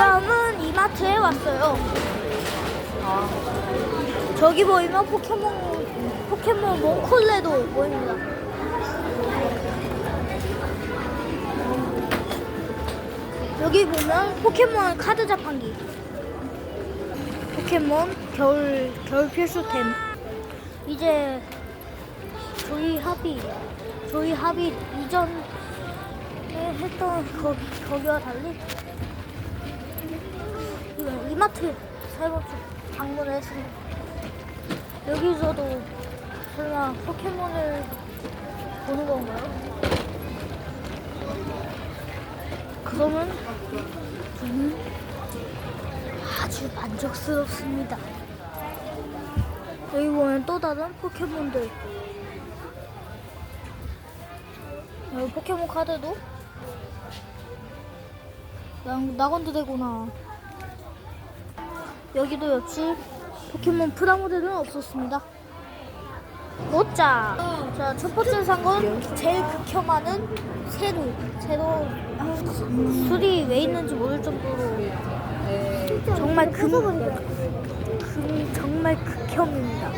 다음은 이마트에 왔어요. 저기 보이면 포켓몬 포켓몬 몽콜레도 보입니다. 여기 보면 포켓몬 카드 자판기. 포켓몬 겨울 겨울 필수템. 이제 저희 합의 저희 합의 이전에 했던 거기 거기와 달리 이거 이마트 세 번째 방문을 했습니다. 여기서도 설마 포켓몬을 보는 건가요? 그러면 저는 아주 만족스럽습니다. 여기 보면 또 다른 포켓몬들. 여기 포켓몬 카드도 나- 나건도 되구나. 여기도 역시 포켓몬 프라모델은 없었습니다. 모짜. 자, 첫 번째 산 건 제일 극혐하는 새로. 새로 술이 왜 있는지 모를 정도로 정말 금, 금 정말 극혐입니다.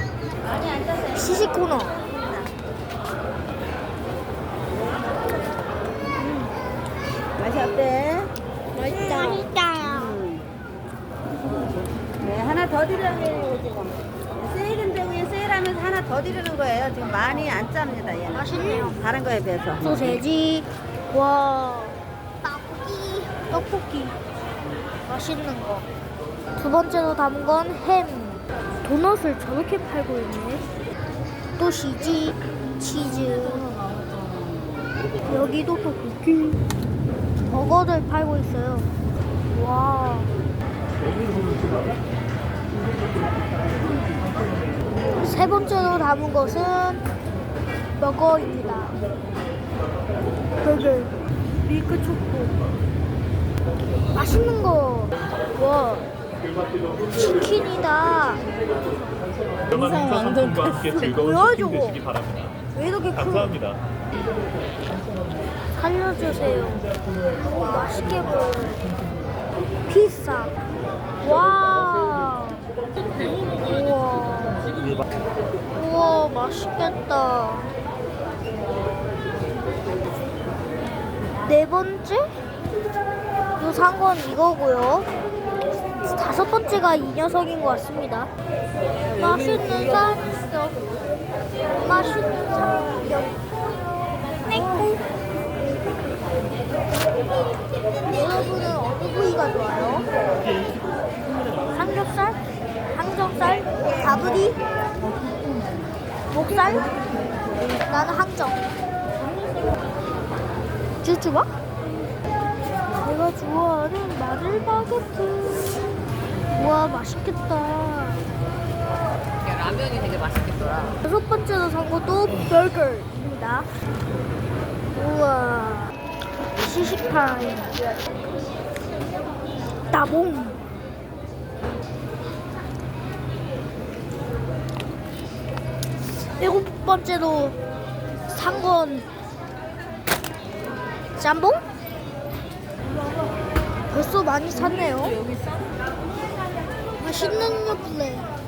시식 코너. 맛이 어때? 맛있다. 맛있다. 네, 하나 더 드려요, 지금. 세일인데 위에 세일하면서 하나 더 드리는 거예요. 지금 많이 안 짭니다, 얘는. 맛있네요. 다른 거에 비해서. 소세지, 와, 떡볶이, 떡볶이, 맛있는 거. 두 번째로 담은 건 햄. 도넛을 저렇게 팔고 있네. 또 시지, 치즈. 여기도 떡볶이. 버거들 팔고 있어요. 와. 세 번째로 담은 것은 버거입니다. 버거, 밀크 초코. 맛있는 거. 와. 치킨이다. 영상 함께 즐거운 뭐야, 저거? 왜 이렇게 큰 감사합니다. 살려주세요. 너무 맛있게 보여. 피자. 와. 우와. 우와, 맛있겠다. 네 번째? 산건 이거고요. 다섯 번째가 이 녀석인 것 같습니다. 맛있는 삼겹. 맛있는 삼겹. 땡. 여러분은 어느 부위가 좋아요? 삼겹살? 항정살? 가브리? 목살? 나는 항정. 쭈쭈바? 내가 좋아하는 마늘 바게트. 우와 맛있겠다. 라면이 되게 맛있겠더라. 여섯 번째로 산 것도 버거입니다. 우와. 시식타임. 따봉. 일곱 번째로 산 건 짬뽕? 벌써 많이 샀네요. 맛있는 요플레.